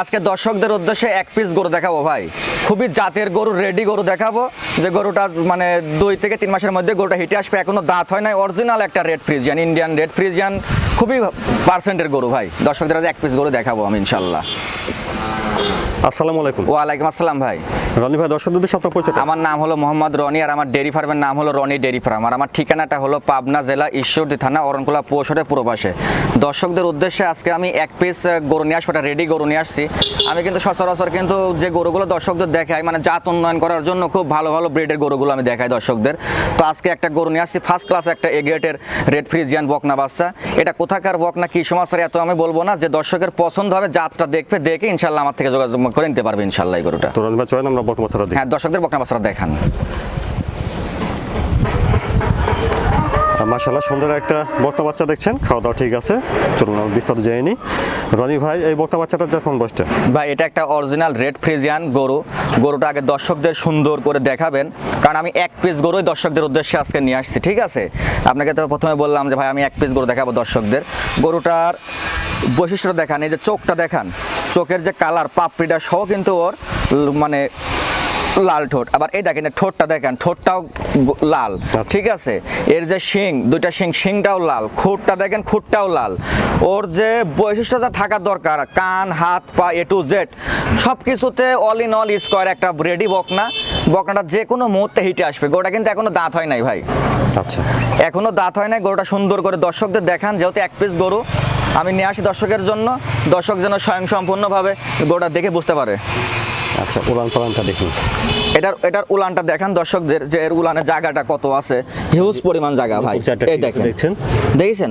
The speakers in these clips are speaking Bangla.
আজকে দর্শকদের উদ্দেশ্যে এক পিস গরু দেখাবো ভাই। খুবই জাতের গরু রেডি গরু দেখাবো। যে গরুটা মানে দুই থেকে তিন মাসের মধ্যে গরুটা হিটে আসবে এখনও দাঁত হয় নাই। অরিজিনাল একটা red Friesian Indian red Friesian খুবই পার্সেন্টের গরু ভাই। দর্শকদের আজ এক পিস গরু দেখাবো আমি ইনশাল্লাহ আসসালামু আলাইকুম। ওয়ালাইকুম আসসালাম ভাই। রনি ভাই দর্শকদের সাথে পরিচয় আমার নাম হলো মোহাম্মদ রনি আর আমার ডেরি ফার্মের নাম হলো রনি ডেরি ফার্ম। আর আমার ঠিকানাটা হলো পাবনা জেলা ঈশ্বরদী থানা অরণকুলা পৌষটের পূর্ব পাশে। দর্শকদের উদ্দেশ্যে আজকে আমি এক পিস গরু নিয়ে আসব রেডি গরু নিয়ে আসছি। আমি কিন্তু সচরাচর কিন্তু যে গরুগুলো দর্শকদের দেখাই মানে জাত উন্নয়ন করার জন্য খুব ভালো ভালো ব্রিডের গরুগুলো আমি দেখাই দর্শকদের। তো আজকে একটা গরু নিয়ে আসছি ফার্স্ট ক্লাস একটা এগ্রেটের রেড ফ্রিজিয়ান বকনা বাচ্চা। এটা কোথাকার বকনা কি সমস্যার এত আমি বলব না। যে দর্শকের পছন্দ হবে জাতটা দেখবে দেখে ইনশাল্লাহ আমার থেকে যোগাযোগ করে নিতে পারবে ইনশাল্লাহ এই গরুটা। তো রনি ভাই চলেন আমরা হ্যাঁ দর্শকদের বকনা বাচ্চাটা দেখান মাশাল্লাহ সুন্দর একটা বক্তা বাচ্চা দেখছেন। খাওয়া দাওয়া ঠিক আছে। চলুন আমি বিস্তারিত যাইনি রনি ভাই এই বক্তা বাচ্চাটা যখন বসটা ভাই এটা একটা অরিজিনাল রেড ফ্রিজিয়ান গরু। গরুটা আগে দর্শকদের সুন্দর করে দেখাবেন। কারণ আমি এক পিস গরুই দর্শকদের উদ্দেশ্যে আজকে নিয়ে আসছি ঠিক আছে? আপনাকে তো প্রথমে বললাম যে ভাই আমি এক পিস গরু দেখাবো দর্শকদের। গরুটার বৈশিষ্ট্য দেখান এই যে চোখটা দেখান। চোখের যে কালার পাপড়িটা সহ কিন্তু ওর মানে লাল ঠোঁট। আবার এই দেখেন ঠোঁটটা দেখেন ঠোঁটটাও লাল। ঠিক আছে? এর যে শিং দুইটা শিং শিংটাও লাল। খুঁটটা দেখেন খুঁটটাও লাল। ওর যে বৈশিষ্ট্যটা থাকার দরকার কান হাত পা এ টু জেড সব কিছুতে অল ইন অল স্কোয়ার একটা রেডি বকনা। বকনাটা যে কোনো মুহূর্তে হিটে আসবে। গোটা কিন্তু এখনও দাঁত হয় নাই ভাই। আচ্ছা। এখনও দাঁত হয় নাই গরুটা সুন্দর করে দর্শকদের দেখান যেহেতু এক পিস গরু আমি নিয়ে আসি দর্শকের জন্য। দর্শক যেন স্বয়ং সম্পূর্ণভাবে গরুটা দেখে বুঝতে পারে। আচ্ছা উলান পালানটা দেখুন এটার এটার উলানটা দেখেন দর্শকদের যে এর উলানের জায়গাটা কত আছে। হিউজ পরিমাণ জায়গা ভাই। এই দেখেন। দেখছেন? দেখেছেন?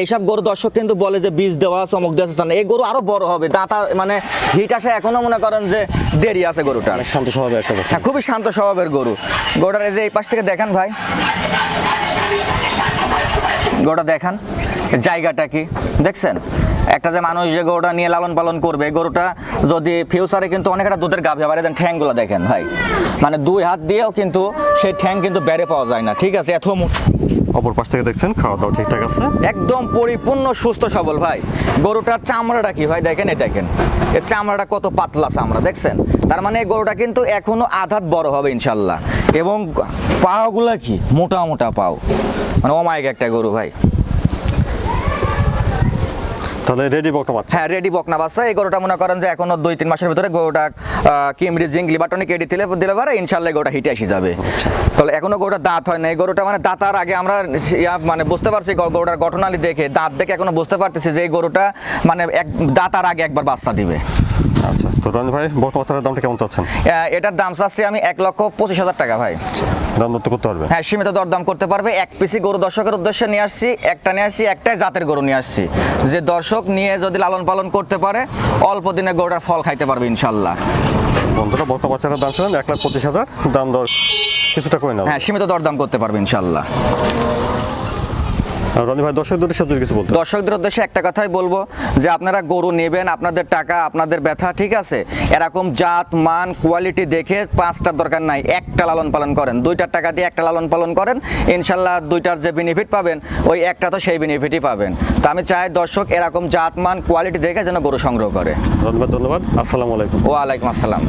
এইসব গরু দর্শক কিন্তু বলে যে বীজ দেওয়া চমক দেওয়া আছে না এই গরু আরও বড় হবে। দাঁতা মানে হিট আসে এখনও মনে করেন যে দেরি আছে গরুটা অনেক শান্ত স্বভাবের একটা হ্যাঁ খুবই শান্ত স্বভাবের গরু। গরুটার এই যে এই পাশ থেকে দেখেন ভাই। গরুটা দেখান। জায়গাটা কি? দেখছেন? একটা যে মানুষ যে গরুটা নিয়ে লালন পালন করবে গরুটা যদি ফিউচারে কিন্তু অনেক একটা দুধের গাভী আবার দেন ঠ্যাংগুলো দেখেন ভাই মানে দুই হাত দিয়েও কিন্তু সেই ঠ্যাং কিন্তু বেড়ে পাওয়া যায় না ঠিক আছে? এত অপর পাশ থেকে দেখছেন খাওয়া দাওয়া ঠিকঠাক আছে? একদম পরিপূর্ণ সুস্থ সবল ভাই। গরুটার চামড়াটা কি ভাই? দেখেন এই দেখেন। এর চামড়াটা কত পাতলা চামড়া দেখছেন? তার মানে এই গরুটা কিন্তু এখনও আধাত বড় হবে ইনশাল্লাহ এবং পাওগুলা কি? মোটা মোটা পাও। মানে অমায়িক একটা গরু ভাই। তাহলে রেডি বক্তা বাচ্চা হ্যাঁ রেডি বকনা বাচ্চা এই গরুটা মনে করেন যে এখনও দুই তিন মাসের ভিতরে গরুটা কিমরি জিঙ্ক লিবাটনিক এডি দিলে দিলে পারে ইনশাল্লাহ গরুটা হিটে আসি যাবে। তাহলে এখনও গরুটা দাঁত হয় না। এই গরুটা মানে দাঁতার আগে আমরা মানে বুঝতে পারছি গরুটার ঘটনালি দেখে। দাঁত দেখে এখনও বুঝতে পারতেছি যে এই গরুটা মানে এক দাঁতার আগে একবার বাচ্চা দিবে। আচ্ছা তো রনি ভাই বাচ্চাটার দামটা কেমন চাচ্ছেন? এটার দাম চাচ্ছি আমি এক লক্ষ পঁচিশ হাজার টাকা ভাই। দাম করতে পারবে? হ্যাঁ সীমিত দরদাম করতে পারবে। এক পিসি গরু দর্শকের উদ্দেশ্যে নিয়ে আসছি একটা নিয়ে আসছি একটাই জাতের গরু নিয়ে আসছি। যে দর্শক নিয়ে যদি লালন পালন করতে পারে অল্প দিনে গরুটার ফল খাইতে পারবে ইনশাল্লাহ। বন্ধুরা বক্তা বাচ্চাটার দাম ছিলেন এক লাখ পঁচিশ হাজার দাম দর কিছুটা করে হ্যাঁ সীমিত দরদাম করতে পারবে ইনশাল্লাহ। রনি ভাই দর্শক দুটির কিছু বলতে দর্শকদের উদ্দেশ্যে একটা কথাই বলব যে আপনারা গরু নেবেন আপনাদের টাকা আপনাদের ব্যথা ঠিক আছে? এরকম জাত মান কোয়ালিটি দেখে পাঁচটার দরকার নাই একটা লালন পালন করেন। দুইটার টাকা দিয়ে একটা লালন পালন করেন ইনশাল্লাহ দুইটার যে বেনিফিট পাবেন ওই একটা তো সেই বেনিফিটই পাবেন। তো আমি চাই দর্শক এরকম জাত মান কোয়ালিটি দেখে যেন গরু সংগ্রহ করে। ভাই ধন্যবাদ। আসসালামু আলাইকুম। ওয়ালাইকুম আসসালাম।